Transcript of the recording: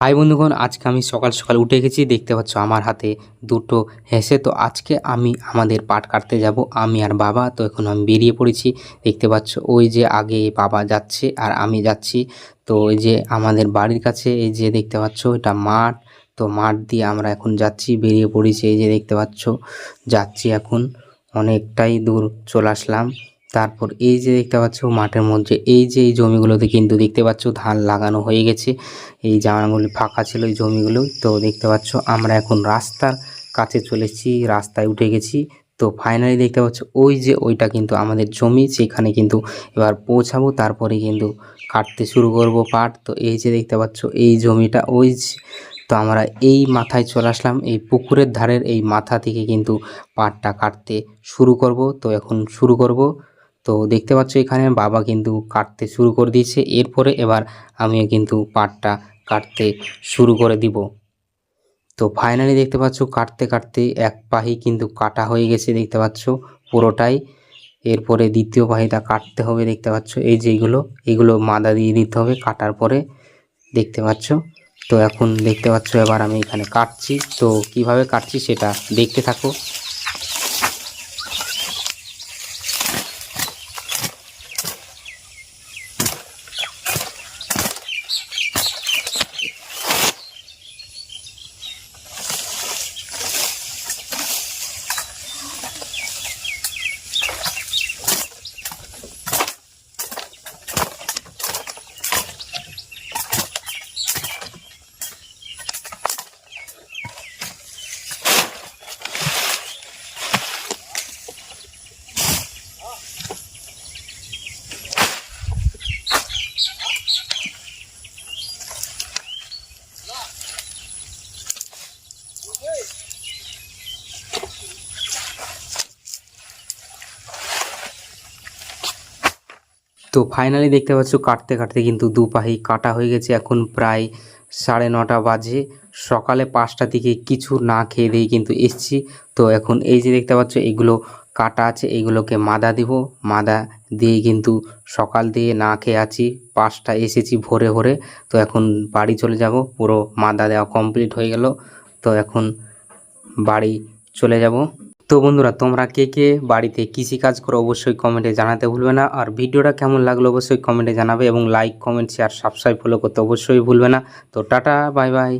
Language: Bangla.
হাই বন্ধুগণ, আজকে আমি সকাল সকাল উঠে গেছি, দেখতে পাচ্ছ আমার হাতে দুটো হেসে। তো আজকে আমি আমাদের পাট কাটতে যাব, আমি আর বাবা। তো এখন আমি বেরিয়ে পড়েছি, দেখতে পাচ্ছ ওই যে আগে বাবা যাচ্ছে আর আমি যাচ্ছি। তো ওই যে আমাদের বাড়ির কাছে, এই যে দেখতে পাচ্ছ এটা মাঠ। তো মাঠ দিয়ে আমরা এখন যাচ্ছি, বেরিয়ে পড়েছি, এই যে দেখতে পাচ্ছ, যাচ্ছি এখন। অনেকটাই দূর চলে আসলাম। তারপর এই যে দেখতে পাচ্ছ মাঠের মধ্যে, এই যে এই জমিগুলোতে কিন্তু দেখতে পাচ্ছ ধান লাগানো হয়ে গেছে। এই জায়গাগুলি ফাঁকা ছিল এই জমিগুলো। তো দেখতে পাচ্ছ আমরা এখন রাস্তার কাছে চলেছি রাস্তায় উঠে গেছি। তো ফাইনালি দেখতে পাচ্ছ ওই যে ওইটা কিন্তু আমাদের জমি, সেখানে কিন্তু এবার পৌঁছাবো। তারপরে কিন্তু কাটতে শুরু করব পাট। তো এই যে দেখতে পাচ্ছ এই জমিটা, ওই তো আমরা এই মাথায় চলে আসলাম। এই পুকুরের ধারের এই মাথা থেকে কিন্তু পাটটা কাটতে শুরু করব। তো এখন শুরু করব। তো দেখতে পাচ্ছ এখানে বাবা কিন্তু কাটতে শুরু করে দিয়েছে। এরপরে এবার আমিও কিন্তু পাটটা কাটতে শুরু করে দিব। তো ফাইনালি দেখতে পাচ্ছ কাটতে কাটতে এক পাহি কিন্তু কাটা হয়ে গেছে দেখতে পাচ্ছ পুরোটাই। এরপরে দ্বিতীয় পাহিটা কাটতে হবে দেখতে পাচ্ছ। এই যেগুলো এগুলো মাদা দিয়ে দিতে হবে কাটার পরে দেখতে পাচ্ছ। তো এখন দেখতে পাচ্ছ এবার আমি এখানে কাটছি। তো কীভাবে কাটছি সেটা দেখতে থাকো। তো ফাইনালি দেখতে পাচ্ছ কাটতে কাটতে কিন্তু দু পাহি কাটা হয়ে গেছে। এখন প্রায় সাড়ে নটা বাজে। সকালে পাঁচটা থেকে কিছু না খেয়ে দিয়ে কিন্তু এসছি। তো এখন এই যে দেখতে পাচ্ছ, এগুলো কাটা আছে, এগুলোকে মাদা দিব। মাদা দিয়ে কিন্তু সকাল দিয়ে না খেয়ে আছি। পাঁচটা এসেছি ভোরে ভোরে। তো এখন বাড়ি চলে যাব। পুরো মাদা দেওয়া কমপ্লিট হয়ে গেল। তো এখন বাড়ি চলে যাব। তো বন্ধুরা, তোমরা কে কে বাড়িতে কৃষি কাজ করো অবশ্যই কমেন্টে জানাতে ভুলবে না। আর ভিডিওটা কেমন লাগল অবশ্যই কমেন্টে জানাবে এবং like comment share subscribe follow করতে অবশ্যই ভুলবে না। তো টাটা বাই বাই